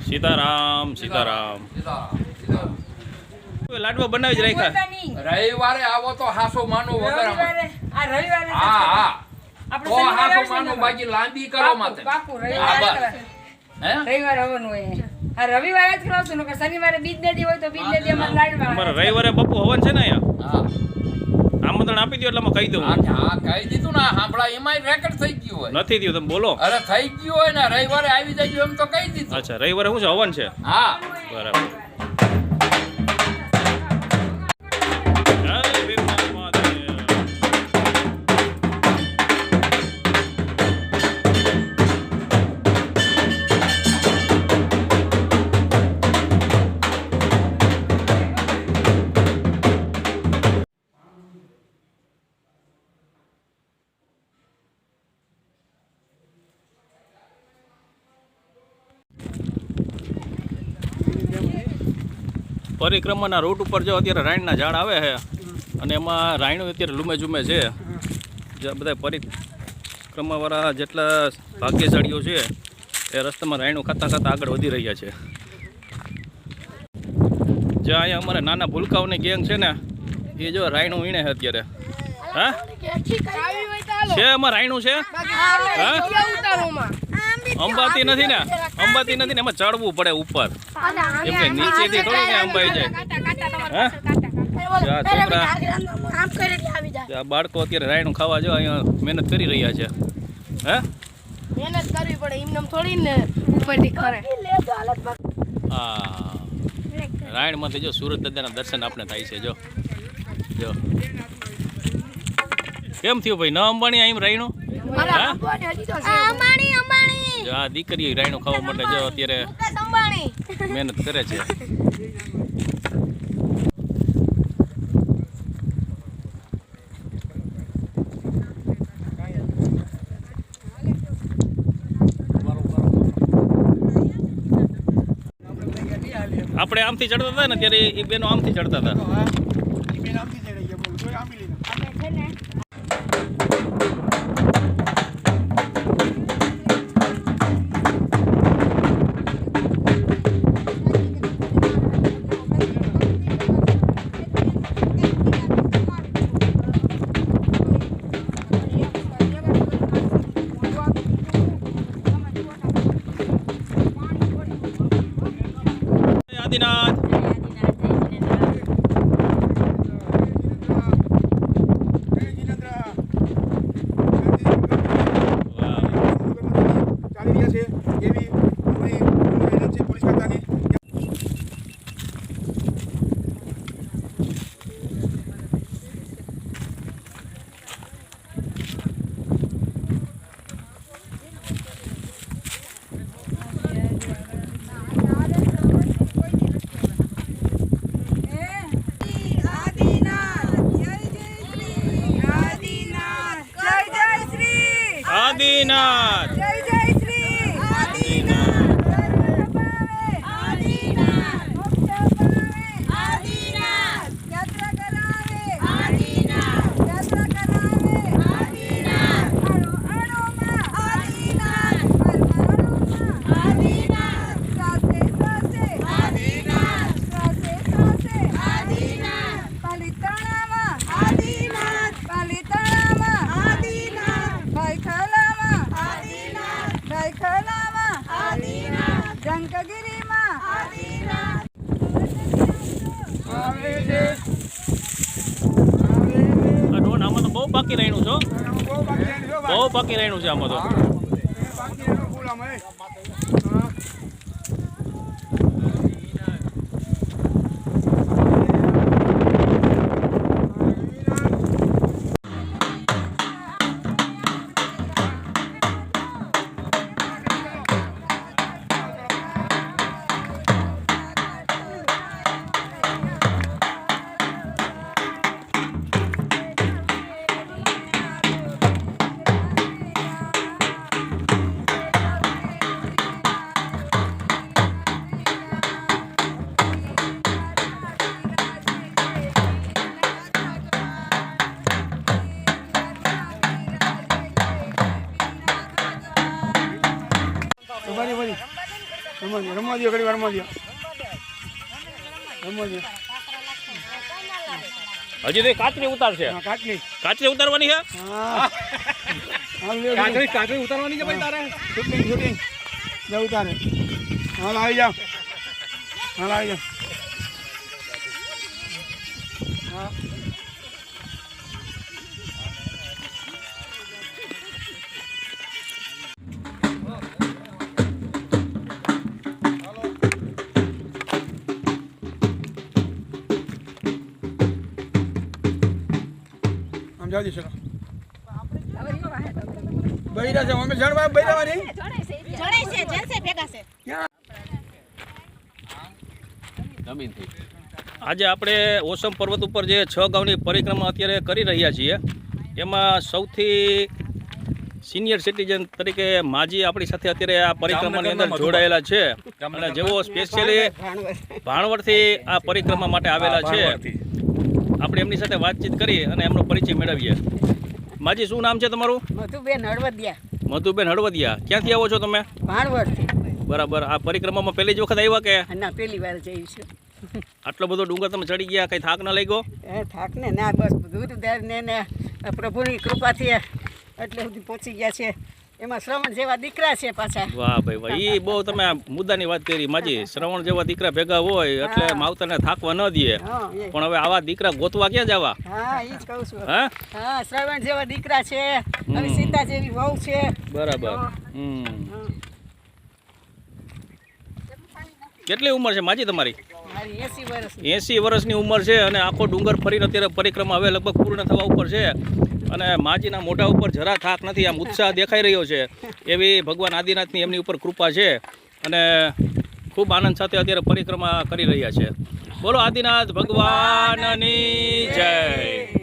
સીતારામ સીતારામ. લાડવા બનાવી જ રાખ્યા. રવિવારે આવો તો હાસો માનો વગર આ રવિવારે હા હા. આપણે તો હાસો માનો બાકી લાંબી કરો માથે. પાકું, રવિવારે રવિવારે આવવાનું હોય. આ રવિવારે જ કરાવશું નકર શનિવારે બીજ દેદી હોય તો બીજ દેદી અમારે લાડવા. અમારે રવિવારે બપુ હવન છે ને અહીંયા? હા. આમંત્રણ આપી દો એટલે અમે કહી દઉં. હા કહી દીધું ને સાંભળા એમાંય રેકોર્ડ થઈ ગયું હોય. નથી થયું તમે બોલો. અરે થઈ ગયું હોય ને રવિવારે આવી જજો એમ તો કહી દીધું. અચ્છા રવિવારે શું છે? હવન છે? હા. બરાબર. પરિક્રમાના રૂટ ઉપર જો અત્યારે રાયણના ઝાડ આવે છે અને એમાં રાયણું અત્યારે લૂમે ઝૂમે છે. જે બધા પરિક્રમાવાળા જેટલા ભાગ્યશાળીઓ છે એ રસ્તામાં રાયણું ખાતા ખાતા આગળ વધી રહ્યા છે. જે અહીંયા અમારે નાના ભૂલકાઓની ગેંગ છે ને એ જો રાયણું વીણે છે અત્યારે. હા? છે એમાં રાયણું છે? હા? અંબાતી નથી ને? અંબાતી નથી ને? એમાં ચડવું પડે ઉપર. એમ કે નીચેથી થોડી ને અંબાઈ જાય. હા? આ છોકરા. આ બાળકો અત્યારે રાયણું ખાવા જો અહીંયા મહેનત કરી રહ્યા છે. હે? મહેનત કરવી પડે એમને થોડી ને ઉપરથી ખરે આ રાયણમાંથી જો સુરત દાદાના દર્શન આપણે થાય છે જો. જો. કેમ થયું ભાઈ? ન અંબાણી આમ રાયણું? હા? દીકરી રાયણું ખાવા માટે જો અત્યારે મહેનત કરે છે. આપણે આમથી ચડતા હતા ને ત્યારે એ બેનો આમથી ચડતા હતા. આદિનાથ જંકગીરીમાં આ ડોન આમાં તો બહુ પાકી રહેણું છો બહુ બાકી રહેલી છે બહુ પાકી રહ્યું છે આમાં તો. રમવા દો રમવા દો ઘડી રમવા દો રમવા દો હજી તો કાચરી ઉતારશે. હા કાટલી કાચરી ઉતારવાની છે? કાચરી કાકડી કાકડી ઉતારવાની છે ભાઈ તારે? Shooting shooting. જા ઉતારે. હાલ આવી જાઓ હાલ આવી જાઓ હા. આમ જાઓ બૈરા છે અમે જણવા બૈરાવાની જમીનથી આજે આપણે ઓસમ પર્વત ઉપર જે છ ગામની પરિક્રમા અત્યારે કરી રહ્યા છીએ એમાં સૌથી સિનિયર સિટીઝન તરીકે માજી આપણી સાથે અત્યારે આ પરિક્રમાની અંદર જોડાયેલા છે. અને જેઓ સ્પેશિયલી ભાણવડથી આ પરિક્રમા માટે આવેલા છે. આપણે એમની સાથે વાતચીત કરી અને એમનો પરિચય મેળવીએ. માજી શું નામ છે તમારું? મધુબેન હળવદિયા. મધુબેન હળવદિયા. ક્યાંથી આવો છો તમે? ભાણવડથી બરાબર. આ પરિક્રમામાં પહેલી જ વખત આવ્યા કે? ના પહેલી વાર જઈ છું. આટલો બધો ડુંગર તમે ચડી ગયા કઈ થાક ના ગયો એ થાક ને ના બસ દૂધ ને ને પ્રભુની કૃપાથી એટલે સુધી પહોંચી ગયા છે. એમાં શ્રવણ જેવા દીકરા છે પાછા. વાહ ભાઈ વાહ. ઈ બહુ તમે મુદ્દાની વાત કરી. માજી શ્રવણ જેવા દીકરા ભેગા હોય એટલે માવતરને થાકવા ન દે પણ હવે આવા દીકરા ગોતવા ક્યાં જવા? હા ઈ જ કહું છું. હા? હા શ્રવણ જેવા દીકરા છે. અને સીતા જેવી વહુ છે. બરાબર. હમ. કેટલી ઉંમર છે માજી તમારી? મારી એસી વર્ષ એંસી વર્ષની ઉંમર છે અને આખો ડુંગર ફરીને અત્યારે પરિક્રમા હવે લગભગ પૂર્ણ થવા ઉપર છે. અને માજીના મોઢા ઉપર જરા થાક નથી, આમ ઉત્સાહ દેખાઈ રહ્યો છે. એવી ભગવાન આદિનાથની એમની ઉપર કૃપા છે અને ખૂબ આનંદ સાથે અત્યારે પરિક્રમા કરી રહ્યા છે. બોલો આદિનાથ ભગવાનની જય.